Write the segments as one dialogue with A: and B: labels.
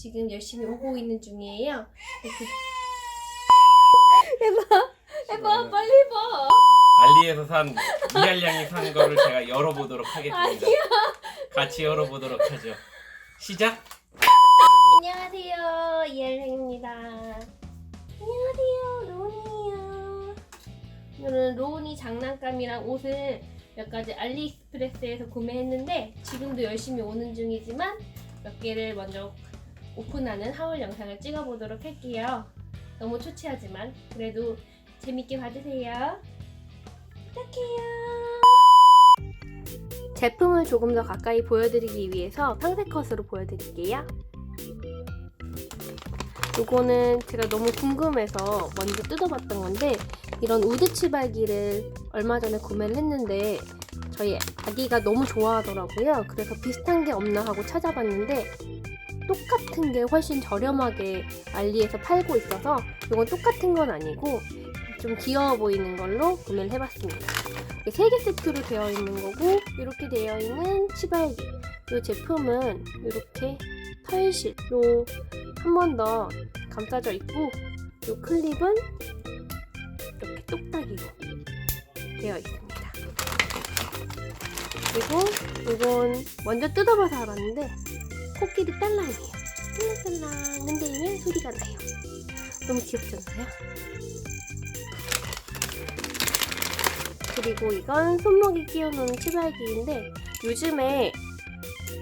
A: 지금 열심히 오고 있는 중이에요. 이렇게 해봐, 빨리 해봐.
B: 알리에서 산 이알량이 산 거를 제가 열어보도록 하겠습니다. 같이 열어보도록 하죠. 시작.
A: 안녕하세요, 이엘행입니다. 안녕하세요, 로운이에요. 오늘은 로운이 장난감이랑 옷을 몇 가지 알리익스프레스에서 구매했는데 지금도 열심히 오는 중이지만 몇 개를 먼저 오픈하는 하울 영상을 찍어보도록 할게요. 너무 초췌하지만 그래도 재밌게 봐주세요. 부탁해요. 제품을 조금 더 가까이 보여드리기 위해서 상세 컷으로 보여드릴게요. 이거는 제가 너무 궁금해서 먼저 뜯어봤던 건데 이런 우드 치발기를 얼마 전에 구매를 했는데 저희 아기가 너무 좋아하더라고요. 그래서 비슷한 게 없나 하고 찾아봤는데 똑같은 게 훨씬 저렴하게 알리에서 팔고 있어서 이건 똑같은 건 아니고 좀 귀여워 보이는 걸로 구매를 해봤습니다. 이게 세개 세트로 되어 있는 거고 이렇게 되어 있는 치발기 이 제품은 이렇게 털실로 한 번 더 감싸져 있고 이 클립은 이렇게 똑딱이로 되어 있습니다. 그리고 이건 먼저 뜯어봐서 알았는데 코끼리 딸랑이에요. 딸랑딸랑 흔들리면 소리가 나요. 너무 귀엽지 않나요? 그리고 이건 손목에 끼워놓은 치발기인데 요즘에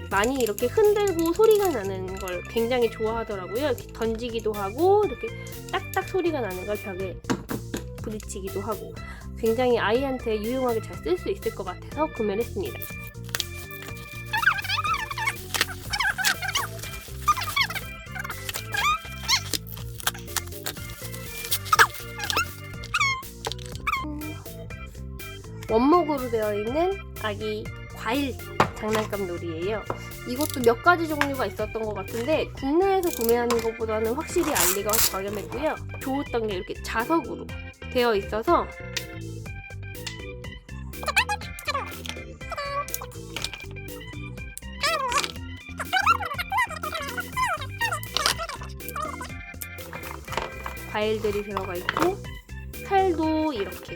A: 많이 이렇게 흔들고 소리가 나는 걸 굉장히 좋아하더라고요. 이렇게 던지기도 하고 이렇게 딱딱 소리가 나는 걸 벽에 부딪히기도 하고 굉장히 아이한테 유용하게 잘 쓸 수 있을 것 같아서 구매를 했습니다. 원목으로 되어 있는 아기 과일 장난감 놀이에요. 이것도 몇 가지 종류가 있었던 것 같은데 국내에서 구매하는 것보다는 확실히 알리가 저렴했고요. 좋았던 게 이렇게 자석으로 되어 있어서 과일들이 들어가 있고 칼도 이렇게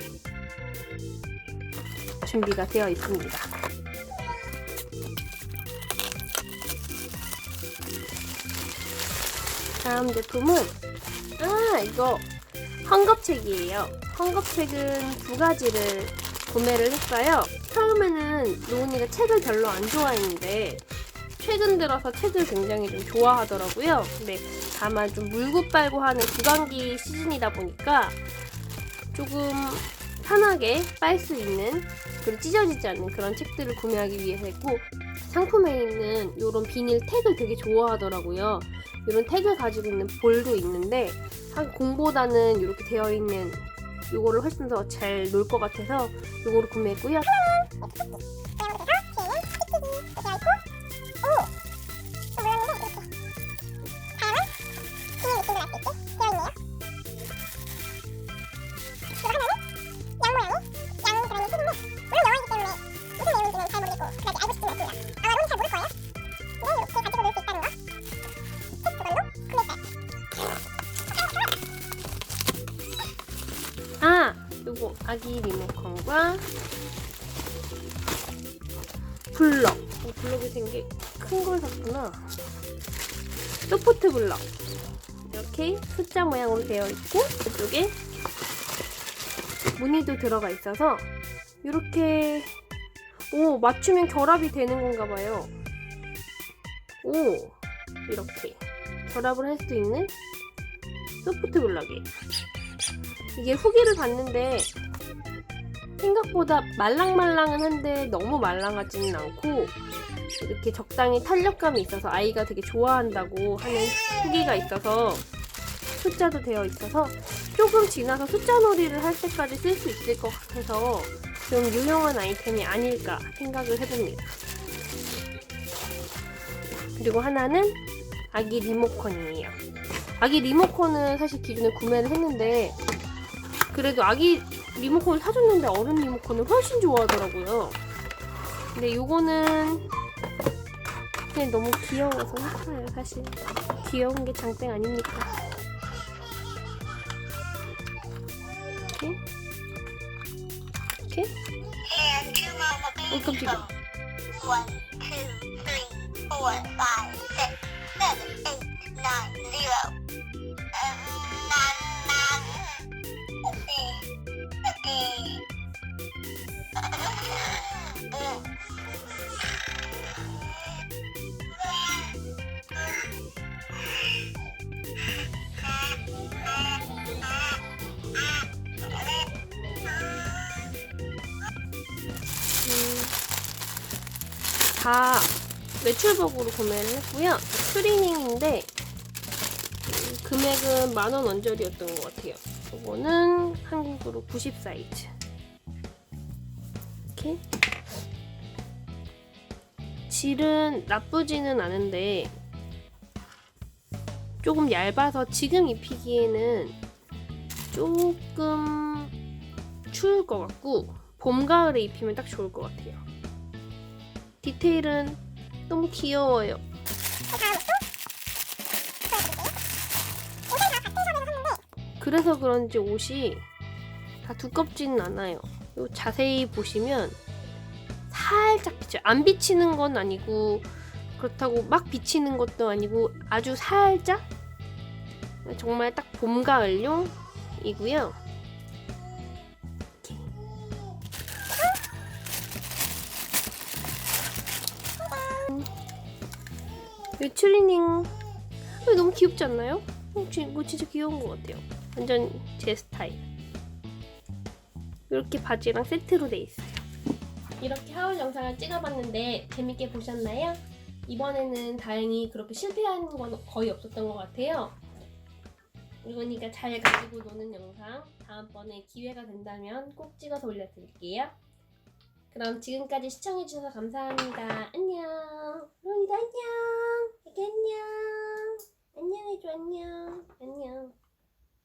A: 준비가 되어 있습니다. 다음 제품은 아 이거 헝겊책이에요. 헝겊책은 두 가지를 구매를 했어요. 처음에는 로운이가 책을 별로 안 좋아했는데 최근 들어서 책을 굉장히 좀 좋아하더라고요. 근데 다만 좀 물고 빨고 하는 구강기 시즌이다 보니까 조금 편하게 빨 수 있는 그리고 찢어지지 않는 그런 책들을 구매하기 위해서 했고 상품에 있는 이런 비닐 택을 되게 좋아하더라고요. 이런 택을 가지고 있는 볼도 있는데 한 공보다는 이렇게 되어 있는 이거를 훨씬 더 잘 놀 것 같아서 이거를 구매했고요. 아기 리모컨과 블럭. 어, 블럭이 되게 큰 걸 샀구나. 소프트 블럭. 이렇게 숫자 모양으로 되어 있고 이쪽에 무늬도 들어가 있어서 이렇게 오 맞추면 결합이 되는 건가 봐요. 오 이렇게 결합을 할 수 있는 소프트 블럭이에요. 이게 후기를 봤는데 생각보다 말랑말랑은 한데 너무 말랑하지는 않고 이렇게 적당히 탄력감이 있어서 아이가 되게 좋아한다고 하는 후기가 있어서 숫자도 되어 있어서 조금 지나서 숫자 놀이를 할 때까지 쓸 수 있을 것 같아서 좀 유용한 아이템이 아닐까 생각을 해봅니다. 그리고 하나는 아기 리모컨이에요. 아기 리모컨은 사실 기존에 구매를 했는데 그래도 아기 리모컨을 사줬는데 어른 리모컨을 훨씬 좋아하더라고요. 근데 이거는 그냥 너무 귀여워서 샀어요, 사실. 귀여운 게 장땡 아닙니까? 이렇게? 이렇게? 어, 깜짝이야.
C: 1, 2, 3, 4, 5, 6, 7, 8
A: 다 외출복으로 구매를 했고요. 트리닝인데 음, 금액은 만원 원절이었던 것 같아요. 이거는 한국으로 90 사이즈. 이렇게 질은 나쁘지는 않은데 조금 얇아서 지금 입히기에는 조금 추울 것 같고 봄 가을에 입히면 딱 좋을 것 같아요. 디테일은 너무 귀여워요. 그래서 그런지 옷이 다 두껍지는 않아요. 요 자세히 보시면 살짝 비쳐요. 안 비치는 건 아니고 그렇다고 막 비치는 것도 아니고 아주 살짝 정말 딱 봄 가을용이고요. 외출리닝 이거 너무 귀엽지 않나요? 어, 지- 이거 진짜 귀여운 것 같아요. 완전 제 스타일. 이렇게 바지랑 세트로 돼 있어요. 이렇게 하울 영상을 찍어봤는데 재밌게 보셨나요? 이번에는 다행히 그렇게 실패한 건 거의 없었던 것 같아요. 물건이가 잘 가지고 노는 영상 다음번에 기회가 된다면 꼭 찍어서 올려드릴게요. 그럼 지금까지 시청해주셔서 감사합니다. 안녕. 루니도 안녕. 애기 안녕. 안녕 해줘 안녕. 안녕.